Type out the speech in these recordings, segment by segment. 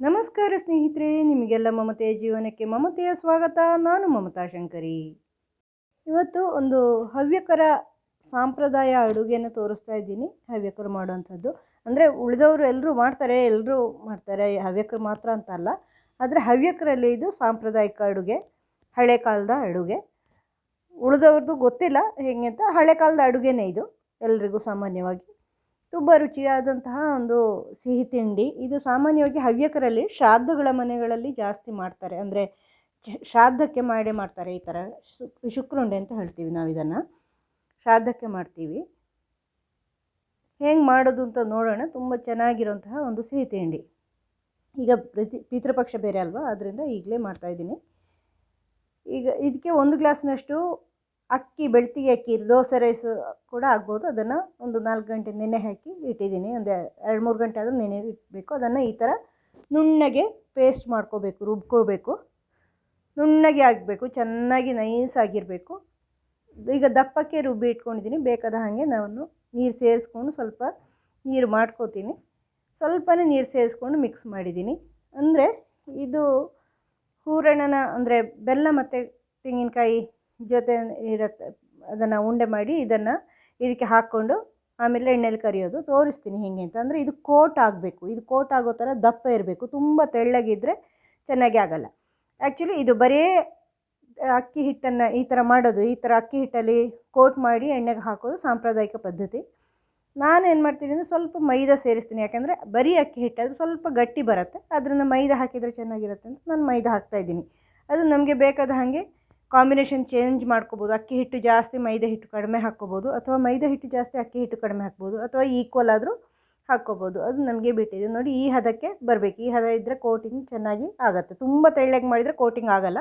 ನಮಸ್ಕಾರ ಸ್ನೇಹಿತರೆ, ನಿಮಗೆಲ್ಲ ಮಮತೆಯ ಜೀವನಕ್ಕೆ ಮಮತೆಯ ಸ್ವಾಗತ. ನಾನು ಮಮತಾ ಶಂಕರಿ. ಇವತ್ತು ಒಂದು ಹವ್ಯಕರ ಸಾಂಪ್ರದಾಯ ಅಡುಗೆಯನ್ನು ತೋರಿಸ್ತಾ ಇದ್ದೀನಿ. ಹವ್ಯಕರು ಮಾಡುವಂಥದ್ದು. ಅಂದರೆ ಉಳಿದವರು ಎಲ್ಲರೂ ಮಾಡ್ತಾರೆ ಎಲ್ಲರೂ ಮಾಡ್ತಾರೆ. ಹವ್ಯಕರು ಮಾತ್ರ ಅಂತ ಅಲ್ಲ. ಆದರೆ ಹವ್ಯಕರಲ್ಲಿ ಇದು ಸಾಂಪ್ರದಾಯಿಕ ಅಡುಗೆ, ಹಳೆ ಕಾಲದ ಅಡುಗೆ. ಉಳಿದವ್ರದ್ದು ಗೊತ್ತಿಲ್ಲ ಹೇಗೆ ಅಂತ, ಹಳೆ ಕಾಲದ ಅಡುಗೆನೇ ಇದು. ಎಲ್ರಿಗೂ ಸಾಮಾನ್ಯವಾಗಿ ತುಂಬ ರುಚಿಯಾದಂತಹ ಒಂದು ಸಿಹಿ ತಿಂಡಿ. ಇದು ಸಾಮಾನ್ಯವಾಗಿ ಹವ್ಯಕರಲ್ಲಿ ಶ್ರಾದ್ದಗಳ ಮನೆಗಳಲ್ಲಿ ಜಾಸ್ತಿ ಮಾಡ್ತಾರೆ. ಅಂದರೆ ಶ್ರಾದ್ದಕ್ಕೆ ಮಾಡೇ ಮಾಡ್ತಾರೆ ಈ ಥರ ಶುಕ್ರುಂಡೆ ಅಂತ ಹೇಳ್ತೀವಿ ನಾವು ಇದನ್ನು. ಶ್ರಾದ್ದಕ್ಕೆ ಮಾಡ್ತೀವಿ. ಹೆಂಗೆ ಮಾಡೋದು ಅಂತ ನೋಡೋಣ. ತುಂಬ ಚೆನ್ನಾಗಿರೋಂತಹ ಒಂದು ಸಿಹಿ ತಿಂಡಿ. ಈಗ ಪ್ರತಿ, ಪಿತೃಪಕ್ಷ ಬೇರೆ ಅಲ್ವಾ? ಅದರಿಂದ ಈಗಲೇ ಮಾಡ್ತಾಯಿದ್ದೀನಿ ಈಗ ಇದಕ್ಕೆ ಒಂದು ಗ್ಲಾಸ್ನಷ್ಟು ಅಕ್ಕಿ ಬೆಳ್ತಿಗೆ ಅಕ್ಕಿ ದೋಸೆ ರೈಸ್ ಕೂಡ ಆಗ್ಬೋದು ಅದನ್ನು ಒಂದು ನಾಲ್ಕು ಗಂಟೆ ನೆನೆ ಹಾಕಿ ಇಟ್ಟಿದ್ದೀನಿ. ಒಂದು ಎರಡು ಮೂರು ಗಂಟೆ ಆದರೂ ನೆನೆ ಇಡಬೇಕು. ಅದನ್ನು ಈ ಥರ ನುಣ್ಣಗೆ ಪೇಸ್ಟ್ ಮಾಡ್ಕೋಬೇಕು, ರುಬ್ಕೋಬೇಕು. ನುಣ್ಣಗೆ ಆಗಬೇಕು ಚೆನ್ನಾಗಿ ನೈಸ್ ಆಗಿರಬೇಕು. ಈಗ ದಪ್ಪಕ್ಕೆ ರುಬ್ಬಿ ಇಟ್ಕೊಂಡಿದ್ದೀನಿ. ಬೇಕಾದ ಹಾಗೆ ನಾನು ನೀರು ಸೇರಿಸ್ಕೊಂಡು ಸ್ವಲ್ಪ ನೀರು ಮಾಡ್ಕೋತೀನಿ. ಸ್ವಲ್ಪನೇ ನೀರು ಸೇರಿಸ್ಕೊಂಡು ಮಿಕ್ಸ್ ಮಾಡಿದ್ದೀನಿ. ಅಂದರೆ ಇದು ಹೂರಣನ, ಅಂದರೆ ಬೆಲ್ಲ ಮತ್ತು ತೆಂಗಿನಕಾಯಿ ಜೊತೆ ಇರುತ್ತೆ, ಅದನ್ನು ಉಂಡೆ ಮಾಡಿ ಇದನ್ನು ಇದಕ್ಕೆ ಹಾಕ್ಕೊಂಡು ಆಮೇಲೆ ಎಣ್ಣೆಲಿ ಕರಿಯೋದು. ತೋರಿಸ್ತೀನಿ ಹೇಗೆ ಅಂತ. ಅಂದರೆ ಇದು ಕೋಟ್ ಆಗಬೇಕು. ಇದು ಕೋಟ್ ಆಗೋ ಥರ ದಪ್ಪ ಇರಬೇಕು. ತುಂಬ ತೆಳ್ಳಗಿದ್ದರೆ ಚೆನ್ನಾಗಿ ಆಗಲ್ಲ. ಆ್ಯಕ್ಚುಲಿ ಇದು ಬರೀ ಅಕ್ಕಿ ಹಿಟ್ಟನ್ನು ಈ ಥರ ಮಾಡೋದು. ಈ ಥರ ಅಕ್ಕಿ ಹಿಟ್ಟಲ್ಲಿ ಕೋಟ್ ಮಾಡಿ ಎಣ್ಣೆಗೆ ಹಾಕೋದು ಸಾಂಪ್ರದಾಯಿಕ ಪದ್ಧತಿ. ನಾನು ಏನು ಮಾಡ್ತೀನಿ ಅಂದರೆ ಸ್ವಲ್ಪ ಮೈದಾ ಸೇರಿಸ್ತೀನಿ. ಯಾಕೆಂದರೆ ಬರೀ ಅಕ್ಕಿ ಹಿಟ್ಟಾದರೆ ಸ್ವಲ್ಪ ಗಟ್ಟಿ ಬರುತ್ತೆ. ಅದನ್ನು ಮೈದಾ ಹಾಕಿದರೆ ಚೆನ್ನಾಗಿರುತ್ತೆ ಅಂತ ನಾನು ಮೈದಾ ಹಾಕ್ತಾಯಿದ್ದೀನಿ ಅದು ನಮಗೆ ಬೇಕಾದ ಹಾಗೆ ಕಾಂಬಿನೇಷನ್ ಚೇಂಜ್ ಮಾಡ್ಕೋಬೋದು. ಅಕ್ಕಿ ಹಿಟ್ಟು ಜಾಸ್ತಿ, ಮೈದಾ ಹಿಟ್ಟು ಕಡಿಮೆ ಹಾಕ್ಕೋಬೋದು. ಅಥವಾ ಮೈದಾ ಹಿಟ್ಟು ಜಾಸ್ತಿ, ಅಕ್ಕಿ ಹಿಟ್ಟು ಕಡಿಮೆ ಹಾಕ್ಬೋದು. ಅಥವಾ ಈಕ್ವಲ್ ಆದರೂ ಹಾಕ್ಕೋಬೋದು. ಅದು ನಮಗೆ ಬಿಟ್ಟಿದೆ. ನೋಡಿ, ಈ ಹದಕ್ಕೆ ಬರಬೇಕು. ಈ ಹದ ಇದ್ದರೆ ಕೋಟಿಂಗ್ ಚೆನ್ನಾಗಿ ಆಗುತ್ತೆ. ತುಂಬ ತೆಳ್ಳಗೆ ಮಾಡಿದರೆ ಕೋಟಿಂಗ್ ಆಗೋಲ್ಲ.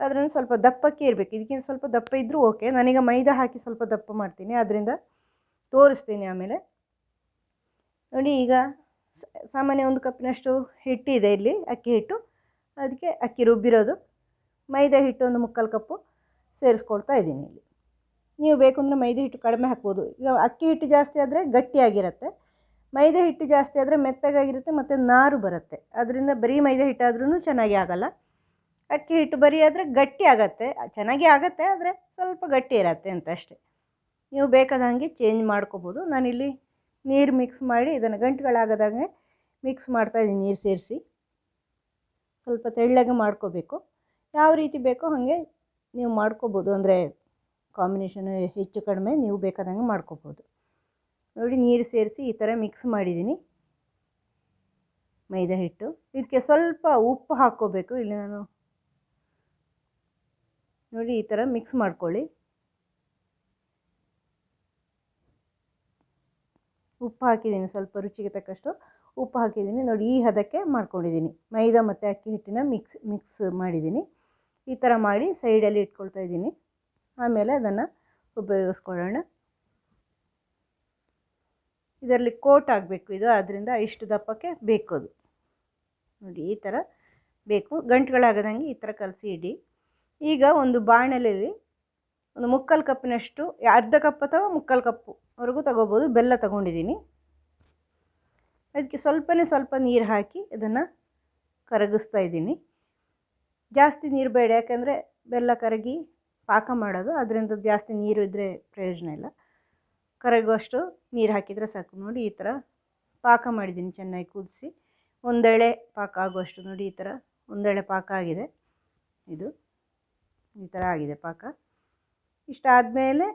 ಅದರಿಂದ ಸ್ವಲ್ಪ ದಪ್ಪಕ್ಕೆ ಇರಬೇಕು. ಇದಕ್ಕಿಂತ ಸ್ವಲ್ಪ ದಪ್ಪ ಇದ್ದರೂ ಓಕೆ ನಾನೀಗ ಮೈದಾ ಹಾಕಿ ಸ್ವಲ್ಪ ದಪ್ಪ ಮಾಡ್ತೀನಿ. ಅದರಿಂದ ತೋರಿಸ್ತೀನಿ ಆಮೇಲೆ. ನೋಡಿ, ಈಗ ಸಾಮಾನ್ಯ ಒಂದು ಕಪ್ಪಿನಷ್ಟು ಹಿಟ್ಟಿದೆ ಇಲ್ಲಿ, ಅಕ್ಕಿ ಹಿಟ್ಟು. ಅದಕ್ಕೆ ಅಕ್ಕಿ ರುಬ್ಬಿರೋದು. ಮೈದಾ ಹಿಟ್ಟು ಒಂದು ಮುಕ್ಕಾಲು ಕಪ್ಪು ಸೇರಿಸ್ಕೊಳ್ತಾ ಇದ್ದೀನಿ ಇಲ್ಲಿ. ನೀವು ಬೇಕು ಅಂದರೆ ಮೈದಾ ಹಿಟ್ಟು ಕಡಿಮೆ ಹಾಕ್ಬೋದು. ಈಗ ಅಕ್ಕಿ ಹಿಟ್ಟು ಜಾಸ್ತಿ ಆದರೆ ಗಟ್ಟಿಯಾಗಿರುತ್ತೆ ಮೈದಾ ಹಿಟ್ಟು ಜಾಸ್ತಿ ಆದರೆ ಮೆತ್ತಗಾಗಿರುತ್ತೆ ಮತ್ತು ನಾರು ಬರುತ್ತೆ. ಅದರಿಂದ ಬರೀ ಮೈದಾ ಹಿಟ್ಟಾದ್ರೂ ಚೆನ್ನಾಗಿ ಆಗಲ್ಲ. ಅಕ್ಕಿ ಹಿಟ್ಟು ಬರೀ ಆದರೆ ಗಟ್ಟಿ ಆಗತ್ತೆ. ಚೆನ್ನಾಗಿ ಆಗತ್ತೆ ಆದರೆ ಸ್ವಲ್ಪ ಗಟ್ಟಿ ಇರತ್ತೆ ಅಂತ ಅಷ್ಟೆ. ನೀವು ಬೇಕಾದ ಹಾಗೆ ಚೇಂಜ್ ಮಾಡ್ಕೋಬೋದು. ನಾನಿಲ್ಲಿ ನೀರು ಮಿಕ್ಸ್ ಮಾಡಿ ಇದನ್ನು ಗಂಟುಗಳಾಗದಂಗೆ ಮಿಕ್ಸ್ ಮಾಡ್ತಾಯಿದ್ದೀನಿ ನೀರು ಸೇರಿಸಿ. ಸ್ವಲ್ಪ ತೆಳ್ಳಗೆ ಮಾಡ್ಕೋಬೇಕು. ಯಾವ ರೀತಿ ಬೇಕೋ ಹಾಗೆ ನೀವು ಮಾಡ್ಕೋಬೋದು. ಅಂದರೆ ಕಾಂಬಿನೇಷನ್ ಹೆಚ್ಚು ಕಡಿಮೆ ನೀವು ಬೇಕಾದಂಗೆ ಮಾಡ್ಕೋಬೋದು. ನೋಡಿ ನೀರು ಸೇರಿಸಿ ಈ ಥರ ಮಿಕ್ಸ್ ಮಾಡಿದ್ದೀನಿ. ಮೈದಾ ಹಿಟ್ಟು. ಇದಕ್ಕೆ ಸ್ವಲ್ಪ ಉಪ್ಪು ಹಾಕ್ಕೋಬೇಕು. ಇಲ್ಲಿ ನಾನು ನೋಡಿ ಈ ಥರ ಮಿಕ್ಸ್ ಮಾಡ್ಕೊಳ್ಳಿ. ಉಪ್ಪು ಹಾಕಿದ್ದೀನಿ ಸ್ವಲ್ಪ ರುಚಿಗೆ ತಕ್ಕಷ್ಟು. ಉಪ್ಪು ಹಾಕಿದ್ದೀನಿ. ನೋಡಿ ಈ ಹದಕ್ಕೆ ಮಾಡ್ಕೊಂಡಿದ್ದೀನಿ. ಮೈದಾ ಮತ್ತು ಅಕ್ಕಿ ಹಿಟ್ಟಿನ ಮಿಕ್ಸ್ ಮಿಕ್ಸ್ ಮಾಡಿದ್ದೀನಿ. ಈ ಥರ ಮಾಡಿ ಸೈಡಲ್ಲಿ ಇಟ್ಕೊಳ್ತಾ ಇದ್ದೀನಿ. ಆಮೇಲೆ ಅದನ್ನು ಉಪಯೋಗಿಸ್ಕೊಳ್ಳೋಣ. ಇದರಲ್ಲಿ ಕೋಟ್ ಆಗಬೇಕು. ಇದು ಆದ್ದರಿಂದ ಇಷ್ಟು ದಪ್ಪಕ್ಕೆ ಬೇಕು ಅದು. ನೋಡಿ, ಈ ಥರ ಬೇಕು. ಗಂಟುಗಳಾಗದಂಗೆ ಈ ಥರ ಕಲಸಿ ಇಡಿ. ಈಗ ಒಂದು ಬಾಣಲೆಯಲ್ಲಿ ಒಂದು ಮುಕ್ಕಾಲು ಕಪ್ಪಿನಷ್ಟು, ಅರ್ಧ ಕಪ್ ಅಥವಾ ಮುಕ್ಕಾಲು ಕಪ್ಪುವರೆಗೂ ತಗೋಬೋದು. ಬೆಲ್ಲ ತಗೊಂಡಿದ್ದೀನಿ. ಅದಕ್ಕೆ ಸ್ವಲ್ಪನೇ ಸ್ವಲ್ಪ ನೀರು ಹಾಕಿ ಅದನ್ನು ಕರಗಿಸ್ತಾ ಇದ್ದೀನಿ. ಜಾಸ್ತಿ ನೀರು ಬೇಡ, ಯಾಕೆಂದರೆ ಬೆಲ್ಲ ಕರಗಿ ಪಾಕ ಮಾಡೋದು, ಅದರಿಂದ ಜಾಸ್ತಿ ನೀರು ಇದ್ದರೆ ಪ್ರಯೋಜನ ಇಲ್ಲ. ಕರಗುವಷ್ಟು ನೀರು ಹಾಕಿದರೆ ಸಾಕು. ನೋಡಿ ಈ ಥರ ಪಾಕ ಮಾಡಿದ್ದೀನಿ, ಚೆನ್ನಾಗಿ ಕುದಿಸಿ. ಒಂದೆಳೆ ಪಾಕ ಆಗುವಷ್ಟು ನೋಡಿ ಈ ಥರ ಒಂದೆಳೆ ಪಾಕ ಆಗಿದೆ. ಇದು ಈ ಥರ ಆಗಿದೆ ಪಾಕ. ಇಷ್ಟಾದಮೇಲೆ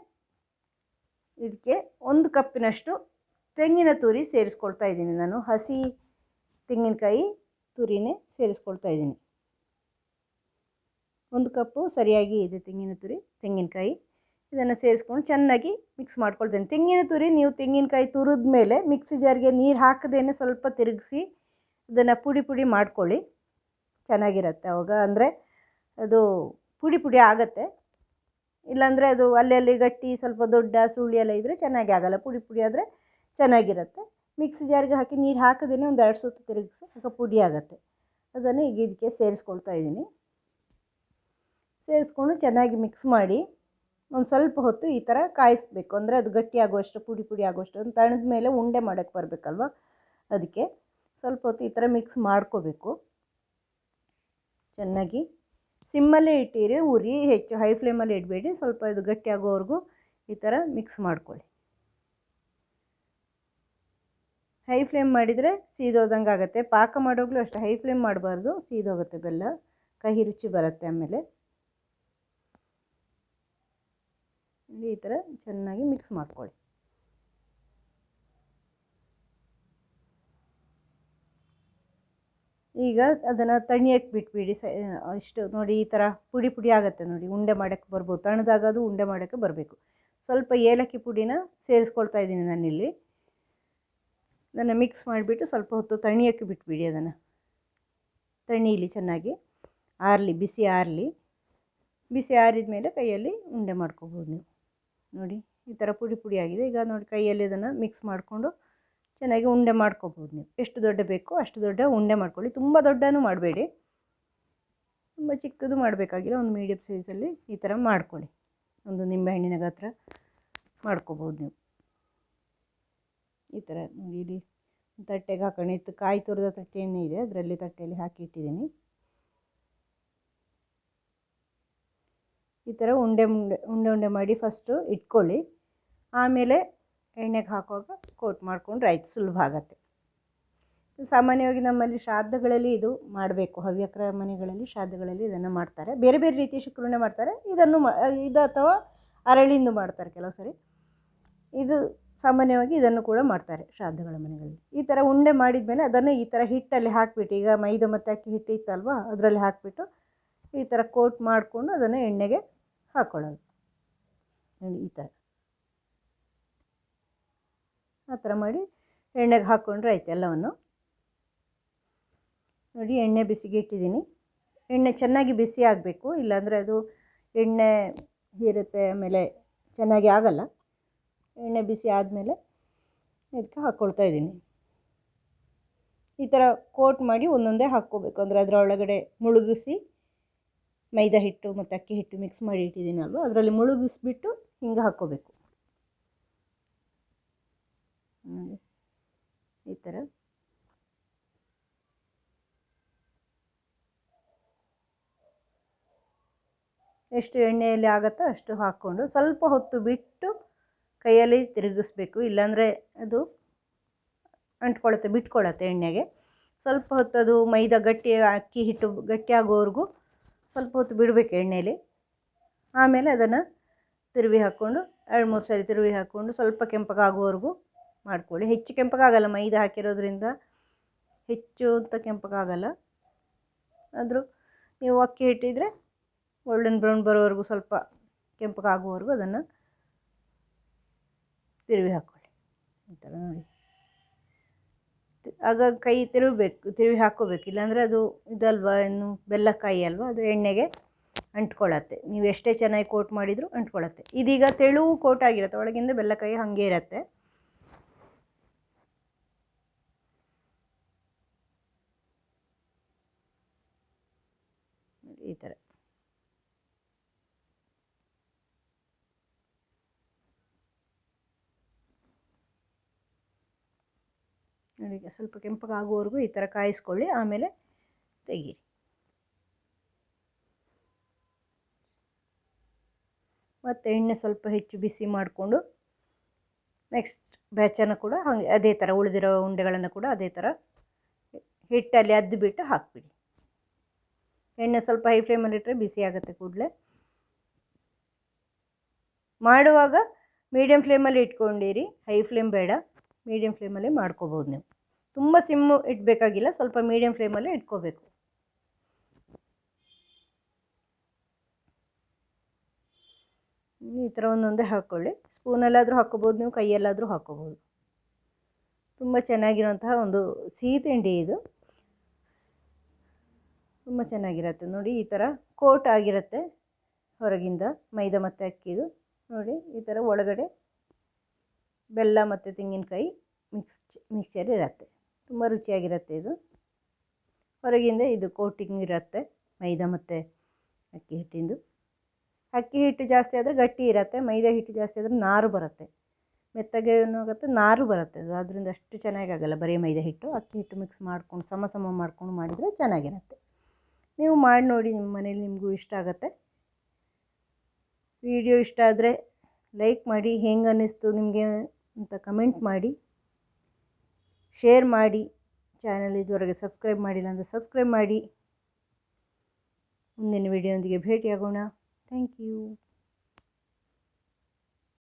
ಇದಕ್ಕೆ ಒಂದು ಕಪ್ಪಿನಷ್ಟು ತೆಂಗಿನ ತುರಿ ಸೇರಿಸ್ಕೊಳ್ತಾ ಇದ್ದೀನಿ ನಾನು. ಹಸಿ ತೆಂಗಿನಕಾಯಿ ತುರಿನೇ ಸೇರಿಸ್ಕೊಳ್ತಾ ಇದ್ದೀನಿ. ಒಂದು ಕಪ್ಪು ಸರಿಯಾಗಿ ಇದೆ ತೆಂಗಿನ ತುರಿ, ತೆಂಗಿನಕಾಯಿ. ಇದನ್ನು ಸೇರಿಸ್ಕೊಂಡು ಚೆನ್ನಾಗಿ ಮಿಕ್ಸ್ ಮಾಡ್ಕೊಳ್ತೇನೆ. ತೆಂಗಿನ ತುರಿ ನೀವು ತೆಂಗಿನಕಾಯಿ ತುರಿದ ಮೇಲೆ ಮಿಕ್ಸಿ ಜಾರ್ಗೆ ನೀರು ಹಾಕದೇನೆ ಸ್ವಲ್ಪ ತಿರುಗಿಸಿ ಅದನ್ನು ಪುಡಿ ಪುಡಿ ಮಾಡ್ಕೊಳ್ಳಿ. ಚೆನ್ನಾಗಿರುತ್ತೆ ಅವಾಗ. ಅಂದರೆ ಅದು ಪುಡಿ ಪುಡಿ ಆಗುತ್ತೆ. ಇಲ್ಲಾಂದರೆ ಅದು ಅಲ್ಲಲ್ಲಿ ಗಟ್ಟಿ ಸ್ವಲ್ಪ ದೊಡ್ಡ ಸುಳಿ ಎಲ್ಲ ಇದ್ದರೆ ಚೆನ್ನಾಗಿ ಆಗಲ್ಲ. ಪುಡಿ ಪುಡಿ ಆದರೆ ಚೆನ್ನಾಗಿರುತ್ತೆ. ಮಿಕ್ಸಿ ಜಾರ್ಗೆ ಹಾಕಿ ನೀರು ಹಾಕದೇನೆ ಒಂದು ಎರಡು ಸುತ್ತು ತಿರುಗಿಸಿ ಆಗ ಪುಡಿ ಆಗುತ್ತೆ. ಅದನ್ನು ಈಗ ಇದಕ್ಕೆ ಸೇರಿಸ್ಕೊಳ್ತಾ ಇದ್ದೀನಿ. ಸೇರಿಸ್ಕೊಂಡು ಚೆನ್ನಾಗಿ ಮಿಕ್ಸ್ ಮಾಡಿ ಒಂದು ಸ್ವಲ್ಪ ಹೊತ್ತು ಈ ಥರ ಕಾಯಿಸ್ಬೇಕು. ಅಂದರೆ ಅದು ಗಟ್ಟಿ ಆಗುವಷ್ಟು, ಪುಡಿ ಪುಡಿ ಆಗುವಷ್ಟು ಒಂದು ತಣದ ಮೇಲೆ ಉಂಡೆ ಮಾಡೋಕ್ಕೆ ಬರಬೇಕಲ್ವ? ಅದಕ್ಕೆ ಸ್ವಲ್ಪ ಹೊತ್ತು ಈ ಥರ ಮಿಕ್ಸ್ ಮಾಡ್ಕೋಬೇಕು. ಚೆನ್ನಾಗಿ ಸಿಮ್ಮಲ್ಲೇ ಇಟ್ಟಿರಿ, ಉರಿ, ಹೆಚ್ಚು ಹೈ ಫ್ಲೇಮಲ್ಲಿ ಇಡಬೇಡಿ. ಸ್ವಲ್ಪ ಇದು ಗಟ್ಟಿ ಆಗೋವರೆಗೂ ಈ ಥರ ಮಿಕ್ಸ್ ಮಾಡ್ಕೊಳ್ಳಿ. ಹೈ ಫ್ಲೇಮ್ ಮಾಡಿದರೆ ಸೀದೋದಂಗೆ ಆಗುತ್ತೆ ಪಾಕ ಮಾಡೋಗ್ಲೂ ಅಷ್ಟೇ ಹೈ ಫ್ಲೇಮ್ ಮಾಡಬಾರ್ದು, ಸೀದೋಗುತ್ತೆ ಬೆಲ್ಲ. ಕಹಿ ರುಚಿ ಬರುತ್ತೆ ಆಮೇಲೆ. ಈ ಥರ ಚೆನ್ನಾಗಿ ಮಿಕ್ಸ್ ಮಾಡ್ಕೊಳ್ಳಿ. ಈಗ ಅದನ್ನು ತಣಿಯಕ್ಕೆ ಬಿಟ್ಬಿಡಿ ಸ, ಇಷ್ಟು ನೋಡಿ ಈ ಥರ ಪುಡಿ ಪುಡಿ ಆಗುತ್ತೆ ನೋಡಿ. ಉಂಡೆ ಮಾಡೋಕ್ಕೆ ಬರ್ಬೋದು. ತಣ್ಣದಾಗ ಅದು ಉಂಡೆ ಮಾಡೋಕ್ಕೆ ಬರಬೇಕು. ಸ್ವಲ್ಪ ಏಲಕ್ಕಿ ಪುಡಿನ ಸೇರಿಸ್ಕೊಳ್ತಾ ಇದ್ದೀನಿ ನಾನಿಲ್ಲಿ. ಅದನ್ನು ಮಿಕ್ಸ್ ಮಾಡಿಬಿಟ್ಟು ಸ್ವಲ್ಪ ಹೊತ್ತು ತಣಿಯೋಕ್ಕೆ ಬಿಟ್ಬಿಡಿ ಅದನ್ನು. ತಣೀಲಿ ಚೆನ್ನಾಗಿ ಆರಲಿ, ಬಿಸಿ ಆರಲಿ. ಬಿಸಿ ಆರಿದ ಮೇಲೆ ಕೈಯಲ್ಲಿ ಉಂಡೆ ಮಾಡ್ಕೋಬೋದು ನೀವು. ನೋಡಿ, ಈ ಥರ ಪುಡಿ ಪುಡಿ ಆಗಿದೆ. ಈಗ ನೋಡಿ ಕೈಯಲ್ಲಿ ಇದನ್ನು ಮಿಕ್ಸ್ ಮಾಡಿಕೊಂಡು ಚೆನ್ನಾಗಿ ಉಂಡೆ ಮಾಡ್ಕೋಬೋದು ನೀವು. ಎಷ್ಟು ದೊಡ್ಡ ಬೇಕೋ ಅಷ್ಟು ದೊಡ್ಡ ಉಂಡೆ ಮಾಡ್ಕೊಳ್ಳಿ. ತುಂಬ ದೊಡ್ಡನೂ ಮಾಡಬೇಡಿ. ತುಂಬ ಚಿಕ್ಕದು ಮಾಡಬೇಕಾಗಿಲ್ಲ. ಒಂದು ಮೀಡಿಯಮ್ ಸೈಜಲ್ಲಿ ಈ ಥರ ಮಾಡ್ಕೊಳ್ಳಿ. ಒಂದು ನಿಂಬೆಹಣ್ಣಿನ ಗಾತ್ರ ಮಾಡ್ಕೋಬೋದು ನೀವು. ಈ ಥರ ನೋಡಿ, ಇಲ್ಲಿ ತಟ್ಟೆಗೆ ಹಾಕೋಣ. ಇತ್ತು ಕಾಯಿ ತುರಿದ ಎಣ್ಣೆ ಇದೆ. ಅದರಲ್ಲಿ ತಟ್ಟೆಯಲ್ಲಿ ಹಾಕಿ ಇಟ್ಟಿದ್ದೀನಿ. ಈ ಥರ ಉಂಡೆ ಉಂಡೆ ಉಂಡೆ ಉಂಡೆ ಮಾಡಿ ಫಸ್ಟು ಇಟ್ಕೊಳ್ಳಿ. ಆಮೇಲೆ ಎಣ್ಣೆಗೆ ಹಾಕುವಾಗ ಕೋಟ್ ಮಾಡ್ಕೊಂಡ್ರೆ ಆಯ್ತು ಸುಲಭ ಆಗತ್ತೆ. ಸಾಮಾನ್ಯವಾಗಿ ನಮ್ಮಲ್ಲಿ ಶ್ರಾದ್ದಗಳಲ್ಲಿ ಇದು ಮಾಡಬೇಕು. ಹವ್ಯಕರ ಮನೆಗಳಲ್ಲಿ ಶ್ರಾದ್ದಗಳಲ್ಲಿ ಇದನ್ನು ಮಾಡ್ತಾರೆ. ಬೇರೆ ಬೇರೆ ರೀತಿಯ ಶುಕ್ರಣೆ ಮಾಡ್ತಾರೆ. ಇದನ್ನು ಇದು ಅಥವಾ ಅರಳಿಂದು ಮಾಡ್ತಾರೆ ಕೆಲವು ಸರಿ. ಇದು ಸಾಮಾನ್ಯವಾಗಿ ಇದನ್ನು ಕೂಡ ಮಾಡ್ತಾರೆ ಶ್ರಾದ್ದಗಳ ಮನೆಗಳಲ್ಲಿ. ಈ ಥರ ಉಂಡೆ ಮಾಡಿದ ಮೇಲೆ ಅದನ್ನು ಈ ಥರ ಹಿಟ್ಟಲ್ಲಿ ಹಾಕಿಬಿಟ್ಟು, ಈಗ ಮೈದಾ ಮತ್ತು ಅಕ್ಕಿ ಹಿಟ್ಟು ಇತ್ತಲ್ವ ಅದರಲ್ಲಿ ಹಾಕಿಬಿಟ್ಟು ಈ ಥರ ಕೋಟ್ ಮಾಡಿಕೊಂಡು ಅದನ್ನು ಎಣ್ಣೆಗೆ ಹಾಕ್ಕೊಳ್ಳೋದು ನೋಡಿ ಈ ಥರ ಆ ಥರ ಮಾಡಿ ಎಣ್ಣೆಗೆ ಹಾಕ್ಕೊಂಡ್ರೆ ಆಯ್ತು ಎಲ್ಲವನ್ನು. ನೋಡಿ ಎಣ್ಣೆ ಬಿಸಿಗೆ ಇಟ್ಟಿದ್ದೀನಿ. ಎಣ್ಣೆ ಚೆನ್ನಾಗಿ ಬಿಸಿ ಆಗಬೇಕು, ಇಲ್ಲಾಂದರೆ ಅದು ಎಣ್ಣೆ ಹೀರುತ್ತೆ ಆಮೇಲೆ ಚೆನ್ನಾಗಿ ಆಗಲ್ಲ. ಎಣ್ಣೆ ಬಿಸಿ ಆದಮೇಲೆ ಇದಕ್ಕೆ ಹಾಕ್ಕೊಳ್ತಾ ಇದ್ದೀನಿ. ಈ ಥರ ಕೋಟ್ ಮಾಡಿ ಒಂದೊಂದೇ ಹಾಕ್ಕೋಬೇಕು, ಅಂದರೆ ಅದರ ಒಳಗಡೆ ಮುಳುಗಿಸಿ ಮೈದಾ ಹಿಟ್ಟು ಮತ್ತು ಅಕ್ಕಿ ಹಿಟ್ಟು ಮಿಕ್ಸ್ ಮಾಡಿ ಇಟ್ಟಿದ್ದೀನಲ್ವ ಅದರಲ್ಲಿ ಮುಳುಗಿಸ್ಬಿಟ್ಟು ಹಿಂಗೆ ಹಾಕ್ಕೋಬೇಕು. ಈ ಥರ. ಎಷ್ಟು ಎಣ್ಣೆಯಲ್ಲಿ ಆಗುತ್ತೋ ಅಷ್ಟು ಹಾಕ್ಕೊಂಡು ಸ್ವಲ್ಪ ಹೊತ್ತು ಬಿಟ್ಟು ಕೈಯಲ್ಲಿ ತಿರುಗಿಸ್ಬೇಕು. ಇಲ್ಲಾಂದರೆ ಅದು ಅಂಟ್ಕೊಳ್ಳುತ್ತೆ ಬಿಟ್ಕೊಳ್ಳುತ್ತೆ ಎಣ್ಣೆಗೆ. ಸ್ವಲ್ಪ ಹೊತ್ತು ಅದು ಮೈದಾ ಗಟ್ಟಿ, ಅಕ್ಕಿ ಹಿಟ್ಟು ಗಟ್ಟಿ ಆಗೋವರೆಗೂ ಸ್ವಲ್ಪ ಹೊತ್ತು ಬಿಡಬೇಕು ಎಣ್ಣೆಯಲ್ಲಿ ಆಮೇಲೆ ಅದನ್ನು ತಿರುವಿ ಹಾಕ್ಕೊಂಡು, ಎರಡು ಮೂರು ಸಾರಿ ತಿರುವಿ ಹಾಕ್ಕೊಂಡು ಸ್ವಲ್ಪ ಕೆಂಪಗಾಗುವವರೆಗೂ ಮಾಡ್ಕೊಳ್ಳಿ. ಹೆಚ್ಚು ಕೆಂಪಗಾಗಲ್ಲ, ಮೈದಾ ಹಾಕಿರೋದ್ರಿಂದ ಹೆಚ್ಚು ಅಂತ ಕೆಂಪಗಾಗಲ್ಲ. ಆದರೂ ನೀವು ಅಕ್ಕಿ ಇಟ್ಟಿದ್ರೆ ಗೋಲ್ಡನ್ ಬ್ರೌನ್ ಬರೋವರೆಗೂ ಸ್ವಲ್ಪ ಕೆಂಪಗಾಗುವವರೆಗೂ ಅದನ್ನು ತಿರುವಿ ಹಾಕ್ಕೊಳ್ಳಿ. ಈ ಥರ ನೋಡಿ. ಆಗ ಕೈ ತಿರುವಬೇಕು ತಿರುವಿ ಹಾಕ್ಕೋಬೇಕು. ಇಲ್ಲಾಂದರೆ ಅದು ಇದಲ್ವಾ ಏನು ಬೆಲ್ಲಕಾಯಿ ಅಲ್ವಾ, ಅದು ಎಣ್ಣೆಗೆ ಅಂಟ್ಕೊಳ್ಳತ್ತೆ. ನೀವು ಎಷ್ಟೇ ಚೆನ್ನಾಗಿ ಕೋಟ್ ಮಾಡಿದರೂ ಅಂಟ್ಕೊಳ್ಳುತ್ತೆ. ಇದೀಗ ತೆಳು ಕೋಟ್ ಆಗಿರುತ್ತೆ ಒಳಗಿಂದ ಬೆಲ್ಲಕಾಯಿ ಹಾಗೆ ಇರುತ್ತೆ. ಈ ಥರ. ನೋಡಿ ಸ್ವಲ್ಪ ಕೆಂಪಗಾಗುವವರೆಗೂ ಈ ಥರ ಕಾಯಿಸ್ಕೊಳ್ಳಿ, ಆಮೇಲೆ ತೆಗೀರಿ. ಮತ್ತು ಎಣ್ಣೆ ಸ್ವಲ್ಪ ಹೆಚ್ಚು ಬಿಸಿ ಮಾಡಿಕೊಂಡು ನೆಕ್ಸ್ಟ್ ಬ್ಯಾಚನ್ನು ಕೂಡ ಹಾಗೆ ಅದೇ ಥರ ಉಳಿದಿರೋ ಉಂಡೆಗಳನ್ನು ಕೂಡ ಅದೇ ಥರ ಹಿಟ್ಟಲ್ಲಿ ಅದ್ದು ಬಿಟ್ಟು ಹಾಕಿಬಿಡಿ. ಎಣ್ಣೆ ಸ್ವಲ್ಪ ಹೈ ಫ್ಲೇಮಲ್ಲಿ ಇಟ್ಟರೆ ಬಿಸಿ ಆಗುತ್ತೆ ಕೂಡಲೇ. ಮಾಡುವಾಗ ಮೀಡಿಯಮ್ ಫ್ಲೇಮಲ್ಲಿ ಇಟ್ಕೊಂಡಿರಿ ಹೈ ಫ್ಲೇಮ್ ಬೇಡ ಮೀಡಿಯಮ್ ಫ್ಲೇಮಲ್ಲಿ ಮಾಡ್ಕೋಬೋದು ನೀವು. ತುಂಬ ಸಿಮ್ಮು ಇಡಬೇಕಾಗಿಲ್ಲ, ಸ್ವಲ್ಪ ಮೀಡಿಯಮ್ ಫ್ಲೇಮಲ್ಲೇ ಇಟ್ಕೋಬೇಕು. ಈ ಥರ ಒಂದೊಂದೇ ಹಾಕ್ಕೊಳ್ಳಿ ಸ್ಪೂನಲ್ಲಾದರೂ ಹಾಕ್ಕೋಬೋದು, ನೀವು ಕೈಯಲ್ಲಾದರೂ ಹಾಕ್ಕೋಬೋದು. ತುಂಬ ಚೆನ್ನಾಗಿರುವಂತಹ ಒಂದು ಸಿಹಿ ತಿಂಡಿ ಇದು. ತುಂಬ ಚೆನ್ನಾಗಿರುತ್ತೆ. ನೋಡಿ, ಈ ಥರ ಕೋಟ್ ಆಗಿರುತ್ತೆ ಹೊರಗಿಂದ, ಮೈದಾ ಮತ್ತು ಅಕ್ಕಿದು. ನೋಡಿ, ಈ ಥರ ಒಳಗಡೆ ಬೆಲ್ಲ ಮತ್ತು ತೆಂಗಿನಕಾಯಿ ಮಿಕ್ಸ್ ಮಿಕ್ಸ್ಚರ್ ಇರುತ್ತೆ. ತುಂಬ ರುಚಿಯಾಗಿರುತ್ತೆ ಇದು. ಹೊರಗಿಂದ ಇದು ಕೋಟಿಂಗ್ ಇರುತ್ತೆ, ಮೈದಾ ಮತ್ತು ಅಕ್ಕಿ ಹಿಟ್ಟಿಂದು. ಅಕ್ಕಿ ಹಿಟ್ಟು ಜಾಸ್ತಿ ಆದರೆ ಗಟ್ಟಿ ಇರುತ್ತೆ, ಮೈದಾ ಹಿಟ್ಟು ಜಾಸ್ತಿ ಆದರೆ ನಾರು ಬರುತ್ತೆ. ಮೆತ್ತಗೆ ಆಗುತ್ತೆ ನಾರು ಬರುತ್ತೆ. ಅದು ಅದರಿಂದ ಅಷ್ಟು ಚೆನ್ನಾಗಾಗಲ್ಲ ಬರೀ ಮೈದಾ ಹಿಟ್ಟು. ಅಕ್ಕಿ ಹಿಟ್ಟು ಮಿಕ್ಸ್ ಮಾಡ್ಕೊಂಡು, ಸಮ ಸಮ ಮಾಡ್ಕೊಂಡು ಮಾಡಿದರೆ ಚೆನ್ನಾಗಿರುತ್ತೆ. ನೀವು ಮಾಡಿ ನೋಡಿ, ನಿಮ್ಮ ಮನೇಲಿ ನಿಮಗೂ ಇಷ್ಟ ಆಗುತ್ತೆ. ವಿಡಿಯೋ ಇಷ್ಟ ಆದರೆ ಲೈಕ್ ಮಾಡಿ, ಹೆಂಗೆ ಅನ್ನಿಸ್ತು ನಿಮಗೆ ಅಂತ ಕಮೆಂಟ್ ಮಾಡಿ. ಶೇರ್ ಮಾಡಿ ಚಾನಲ್ ಇದುವರೆಗೆ ಸಬ್ಸ್ಕ್ರೈಬ್ ಮಾಡಿಲ್ಲ ಅಂದರೆ ಸಬ್ಸ್ಕ್ರೈಬ್ ಮಾಡಿ. ಮುಂದಿನ ವಿಡಿಯೋದೊಂದಿಗೆ ಭೇಟಿಯಾಗೋಣ. Thank you